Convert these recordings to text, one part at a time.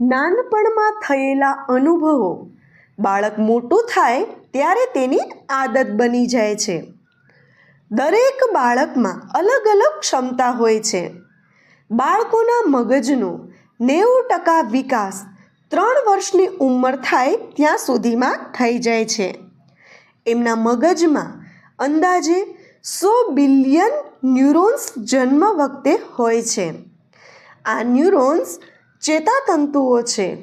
નાનપણમાં થયેલા અનુભવો. બાળક મોટું થાય ત્યારે તેની આદત બની જાય છે. દરેક બાળકમાં અલગ અલગ ક્ષમતા હોય છે. બાળકોના મગજનો નેવું ટકા વિકાસ ત્રણ વર્ષની ઉંમર થાય ત્યાં સુધીમાં થઈ જાય છે. એમના મગજમાં અંદાજે સો બિલિયન ન્યુરોન્સ જન્મ વખતે હોય છે. આ ન્યુરોન્સ ચેતાતંતુઓ છે.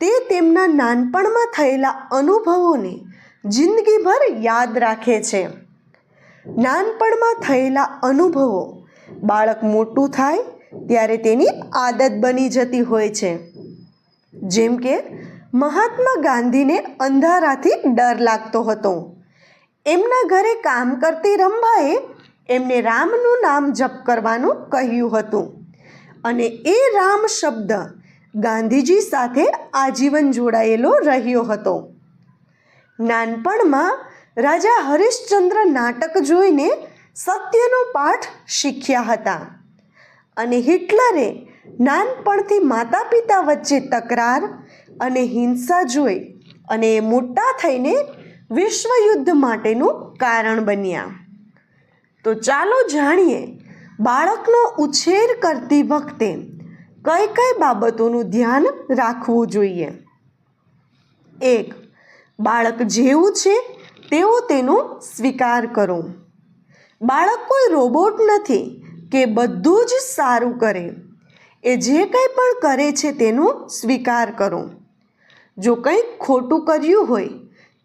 તે તેમના નાનપણમાં થયેલા અનુભવોને જિંદગીભર યાદ રાખે છે. નાનપણમાં થયેલા અનુભવો, બાળક મોટું થાય ત્યારે તેની આદત બની જતી હોય છે. જેમ કે, મહાત્મા ગાંધીને અંધારાથી ડર લાગતો હતો. એમના ઘરે કામ કરતી રંભાએ એમને રામનું નામ જપ કરવાનું કહ્યું હતું. અને એ રામ શબ્દ ગાંધીજી સાથે આજીવન જોડાયેલો રહ્યો હતો. નાનપણમાં રાજા હરિશ્ચંદ્ર નાટક જોઈને સત્યનો પાઠ શીખ્યા હતા અને હિટલરે નાનપણથી માતા પિતા વચ્ચે તકરાર અને હિંસા જોઈ અને મોટા થઈને વિશ્વયુદ્ધ માટેનું કારણ બન્યા. તો ચાલો જાણીએ બાળકનો ઉછેર કરતી વખતે કઈ કઈ બાબતોનું ધ્યાન રાખવું જોઈએ? એક, બાળક જેવું છે તેવો તેનો સ્વીકાર કરો. બાળક કોઈ રોબોટ નથી કે બધું જ સારું કરે. એ જે કંઈ પણ કરે છે તેનો સ્વીકાર કરો. જો કંઈક ખોટું કર્યું હોય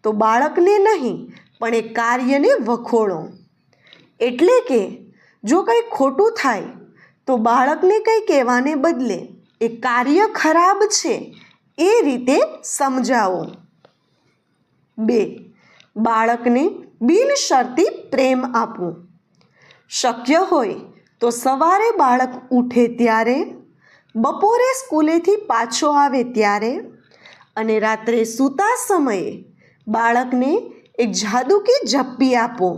તો બાળકને નહીં, પણ એ કાર્યને વખોડો. એટલે કે જો કંઈ ખોટું થાય, તો બાળકને કંઈ કહેવાને બદલે એ કાર્ય ખરાબ છે, એ રીતે સમજાવો. બે, બાળકને બિનશરતી પ્રેમ આપવો. શક્ય હોય તો સવારે બાળક ઉઠે ત્યારે, બપોરે સ્કૂલેથી પાછો આવે ત્યારે અને રાત્રે સૂતા સમયે બાળકને એક જાદુકી જપ્પી આપો.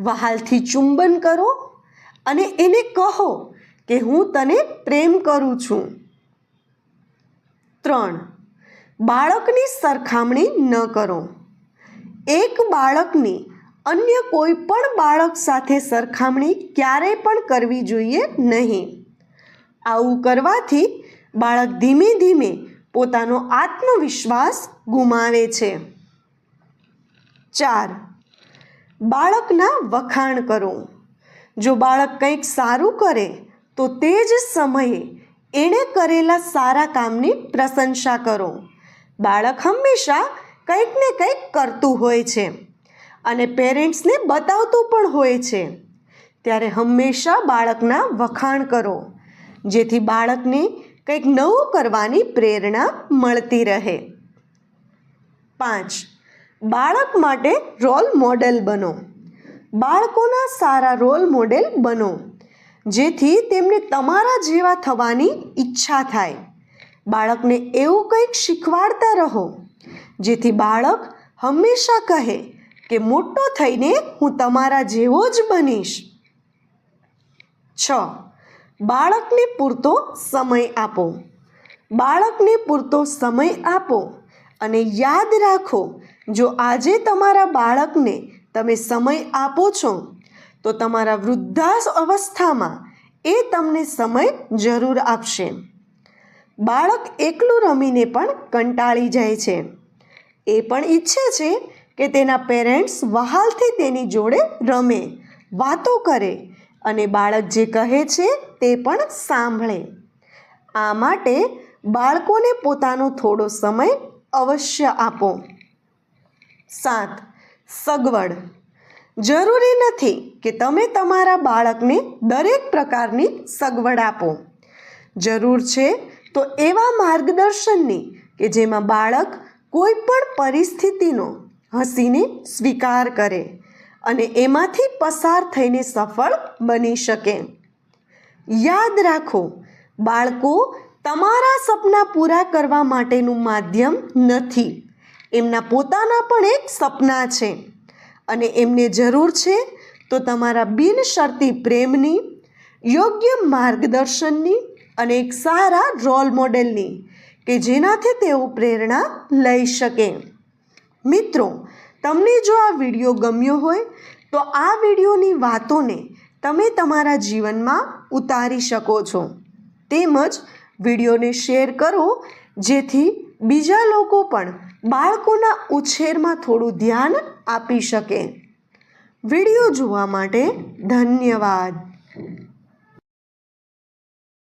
વહાલથી ચુંબન કરો અને એને કહો કે હું તને પ્રેમ કરું છું. ત્રણ, બાળકની સરખામણી ન કરો. એક બાળકની અન્ય કોઈ પણ બાળક સાથે સરખામણી ક્યારેય પણ કરવી જોઈએ નહીં. આવું કરવાથી બાળક ધીમે ધીમે પોતાનો આત્મવિશ્વાસ ગુમાવે છે. ચાર, બાળકના વખાણ કરો. જો બાળક કંઈક સારું કરે, તો તે જ સમયે એણે કરેલા સારા કામની પ્રશંસા કરો. બાળક હંમેશા કંઈક ને કંઈક કરતું હોય છે અને પેરેન્ટ્સને બતાવતું પણ હોય છે. ત્યારે હંમેશા બાળકના વખાણ કરો, જેથી બાળકને કંઈક નવું કરવાની પ્રેરણા મળતી રહે. પાંચ. બાળક માટે રોલ મોડેલ બનો. બાળકોના સારા રોલ મોડેલ બનો, જેથી તેમને તમારા જેવા થવાની ઈચ્છા થાય. બાળકને એવું કંઈક શીખવાડતા રહો, જેથી બાળક હંમેશા કહે કે, મોટો થઈને હું તમારા જેવો જ બનીશ. છ. બાળકને પૂરતો સમય આપો. બાળકને પૂરતો સમય આપો અને યાદ રાખો, જો આજે તમારા બાળકને તમે સમય આપો છો, તો તમારા વૃદ્ધાસ અવસ્થામાં એ તમને સમય જરૂર આપશે. બાળક એકલું રમીને પણ કંટાળી જાય છે. એ પણ ઈચ્છે છે કે તેના પેરેન્ટ્સ વહાલથી તેની જોડે રમે, વાતો કરે અને બાળક જે કહે છે તે પણ સાંભળે. આ માટે બાળકોને પોતાનો થોડો સમય અવશ્ય આપો. સાત સગવડ. જરૂરી નથી કે તમે તમારા બાળકને દરેક પ્રકારની સગવડ આપો. જરૂર છે તો એવા માર્ગદર્શનની કે જેમાં બાળક કોઈ પણ પરિસ્થિતિનો હસીને સ્વીકાર કરે અને એમાંથી પસાર થઈને સફળ બની શકે. યાદ રાખો, બાળકો તમારા સપના પૂરા કરવા માટેનું માધ્યમ નથી. એમના પોતાના પણ એક સપના છે. અને એમને જરૂર છે તો તમારા બિનશરતી પ્રેમની, યોગ્ય માર્ગદર્શનની અને એક સારા રોલ મોડેલની કે જેનાથી તેઓ પ્રેરણા લઈ શકે. મિત્રો, તમને જો આ વીડિયો ગમ્યો હોય, તો આ વિડીયોની વાતોને તમે તમારા જીવનમાં ઉતારી શકો છો. તેમજ વિડીયોને શેર કરો, જેથી બીજા લોકો પણ બાળકોના ઉછેરમાં થોડું ધ્યાન આપી શકે. વીડિયો જોવા માટે ધન્યવાદ.